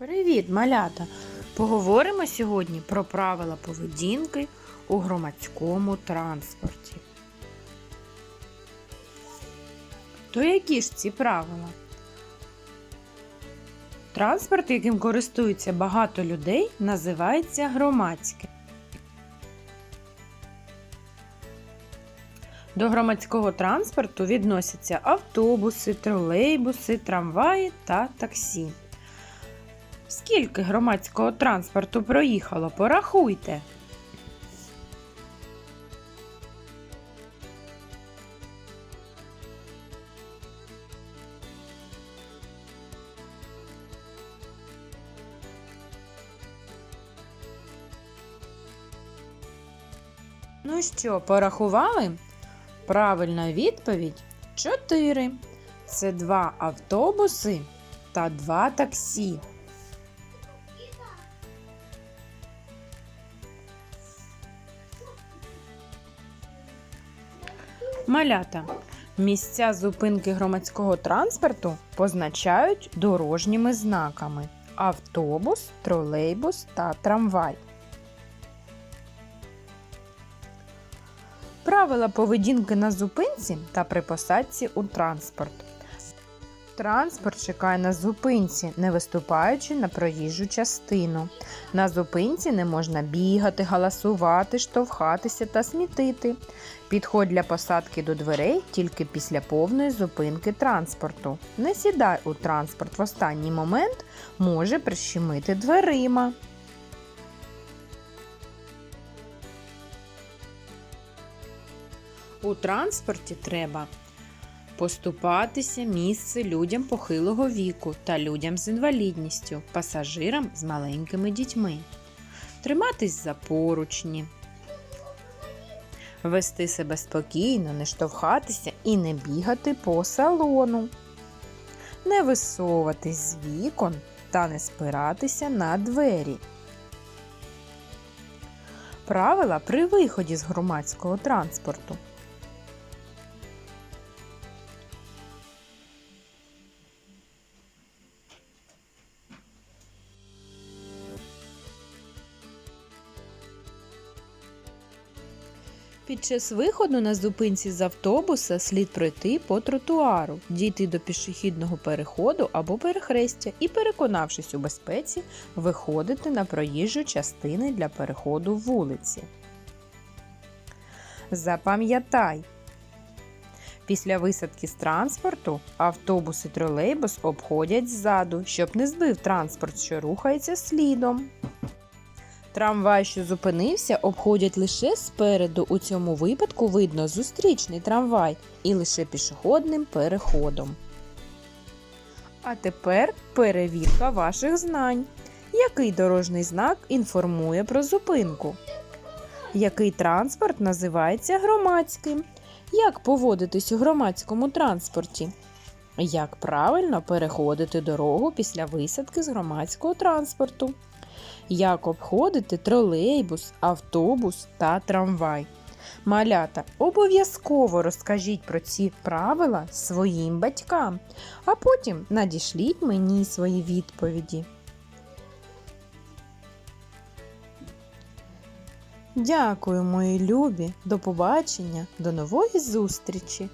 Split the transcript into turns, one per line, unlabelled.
Привіт, малята! Поговоримо сьогодні про правила поведінки у громадському транспорті. То які ж ці правила? Транспорт, яким користується багато людей, називається громадським. До громадського транспорту відносяться автобуси, тролейбуси, трамваї та таксі. Скільки громадського транспорту проїхало, порахуйте. Ну що, порахували? Правильна відповідь 4. Це два автобуси та два таксі. Малята. Місця зупинки громадського транспорту позначають дорожніми знаками: автобус, тролейбус та трамвай. Правила поведінки на зупинці та при посадці у транспорт. Транспорт чекає на зупинці, не виступаючи на проїжджу частину. На зупинці не можна бігати, галасувати, штовхатися та смітити. Підходь для посадки до дверей тільки після повної зупинки транспорту. Не сідай у транспорт в останній момент, може прищемити дверима. У транспорті треба поступатися місце людям похилого віку та людям з інвалідністю, пасажирам з маленькими дітьми, триматись за поручні, вести себе спокійно, не штовхатися і не бігати по салону, не висовуватись з вікон та не спиратися на двері. Правила при виході з громадського транспорту. Під час виходу на зупинці з автобуса слід пройти по тротуару, дійти до пішохідного переходу або перехрестя і, переконавшись у безпеці, виходити на проїжджу частини для переходу вулиці. Запам'ятай! Після висадки з транспорту автобус і тролейбус обходять ззаду, щоб не збив транспорт, що рухається слідом. Трамвай, що зупинився, обходять лише спереду. У цьому випадку видно зустрічний трамвай і лише пішохідним переходом. А тепер перевірка ваших знань. Який дорожній знак інформує про зупинку? Який транспорт називається громадським? Як поводитись у громадському транспорті? Як правильно переходити дорогу після висадки з громадського транспорту? Як обходити тролейбус, автобус та трамвай. Малята, обов'язково розкажіть про ці правила своїм батькам, а потім надішліть мені свої відповіді. Дякую, мої любі. До побачення, до нової зустрічі!